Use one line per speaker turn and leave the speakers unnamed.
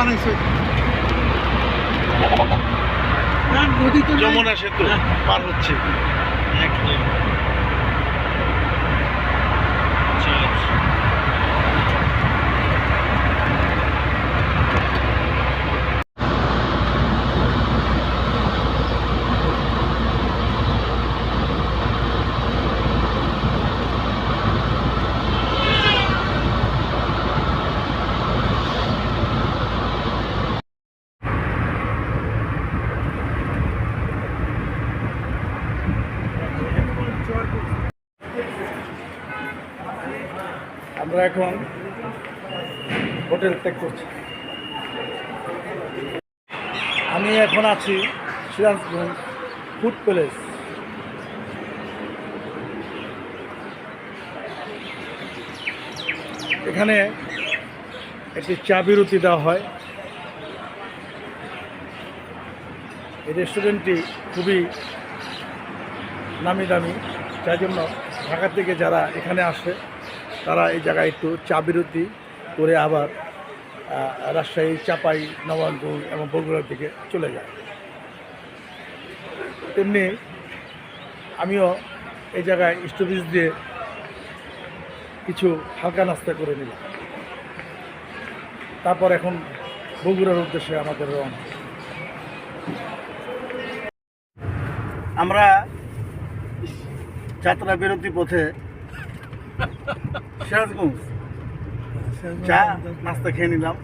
বানাইছে নদী তো
যমুনা সেতু হ্যাঁ। পার হচ্ছে। আমরা এখন হোটেল ত্যাগ করছি। আমি এখন আছি সিরাজগঞ্জ ফুড প্যালেস। এখানে একটি চা বিরতি দেওয়া হয়। এই রেস্টুরেন্টটি খুবই নামি দামি। যার জন্য ঢাকা থেকে যারা এখানে আসে তারা এই জায়গায় একটু চা বিরতি করে আবার রাজশাহী, চাপাই, নবাবগঞ্জ এবং বগুড়ার দিকে চলে যায়। তেমনি আমিও এই জায়গায় স্টপিস দিয়ে কিছু হালকা নাস্তা করে নিলাম। তারপর এখন বগুড়ার উদ্দেশ্যে আমাদের রওনা। আমরা যাত্রা বিরতি পথে সিরাজগঞ্জ চা নাস্তা খেয়ে নিলাম।